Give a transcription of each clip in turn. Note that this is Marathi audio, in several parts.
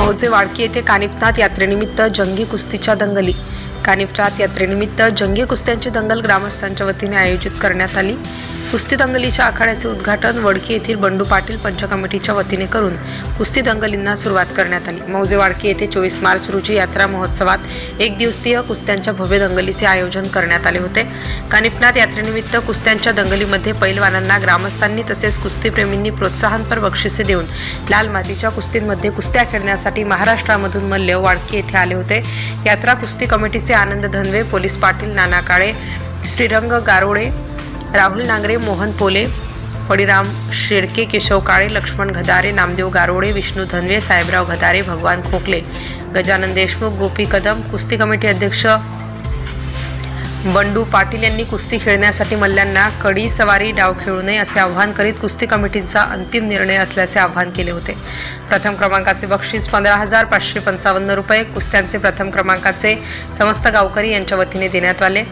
मौजे वाडकी येथे कानिफनाथ यात्रेनिमित्त जंगी कुस्तीच्या दंगली. कानिफनाथ यात्रेनिमित्त जंगी कुस्त्यांची दंगल ग्रामस्थांच्या वतीने आयोजित करण्यात आली. कुस्ती दंगलीच्या आखाड्याचे उद्घाटन वडकी येथील बंडू पाटील पंच कमिटीच्या वतीने करून कुस्ती दंगलींना सुरुवात करण्यात आली. मौजे वाडकी येथे चोवीस मार्च रोजी यात्रा महोत्सवात एक दिवसीय कुस्त्यांच्या भव्य दंगलीचे आयोजन करण्यात आले होते. कानिफनाथ यात्रेनिमित्त कुस्त्यांच्या दंगलीमध्ये पैलवानांना ग्रामस्थांनी तसेच कुस्तीप्रेमींनी प्रोत्साहनपर बक्षिसे देऊन लाल मातीच्या कुस्तींमध्ये कुस्त्या खेळण्यासाठी महाराष्ट्रामधून मल्ल वाडकी येथे आले होते. यात्रा कुस्ती कमिटीचे आनंद धनवे पोलीस पाटील नाना काळे श्रीरंग गारोडे राहुल नांगरे मोहन पोले हरिराम शेडके केशव काळे लक्ष्मण घदारे नामदेव गारोडे विष्णू धनवे साहेबराव घदारे भगवान खोकले गजानन देशमुख गोपी कदम कुस्ती कमिटी अध्यक्ष बंडू पाटील यांनी कुस्ती खेळण्यासाठी मल्ल्यांना कडी सवारी डाव खेळू नये असे आवाहन करीत कुस्ती कमिटीचा अंतिम निर्णय असल्याचे आवाहन केले होते. प्रथम क्रमांकाचे बक्षीस पंधरा हजार पाचशे पंचावन्न रुपये कुस्त्यांचे प्रथम क्रमांकाचे समस्त गावकरी यांच्या वतीने देण्यात आले.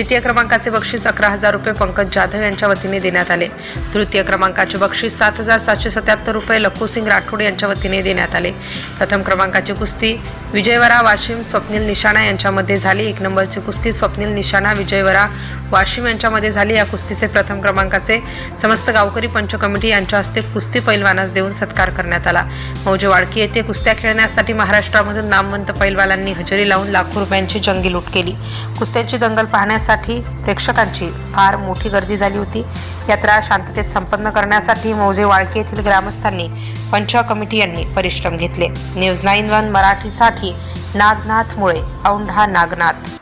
द्वितीय क्रमांकाचे बक्षीस अकरा हजार रुपये पंकज जाधव यांच्या वतीने देण्यात आले. तृतीय क्रमांकाचे बक्षीस सात हजार सातशे सत्याहत्तर रुपये लखूसिंग राठोड यांच्या वतीने देण्यात आले. प्रथम क्रमांकाची कुस्ती विजयवरा वाशिम स्वप्नील निशाणा यांच्यामध्ये झाली एक नंबरची कुस्ती. स्वप्नील निशाणा विजयवरा वाशिम यांच्यामध्ये झाली या कुस्तीचे प्रथम क्रमांकाचे. समस्त गावकरी पंच कमिटी यांच्या हस्ते कुस्ती पैलवानास देऊन सत्कार करण्यात आला. मौजे वाडकी येथे कुस्त्या खेळण्यासाठी महाराष्ट्रामधून नामवंत पैलवानांनी हजेरी लावून लाखो रुपयांची जंगी लूट केली. कुस्त्यांची दंगल पाहण्यासाठी प्रेक्षकांची फार मोठी गर्दी झाली होती. यात्रा शांततेत संपन्न करण्यासाठी मौजे वाळके येथील ग्रामस्थांनी पंच कमिटी यांनी परिश्रम घेतले. न्यूज नाईन वन मराठीसाठी नागनाथ मुळे औंढा नागनाथ.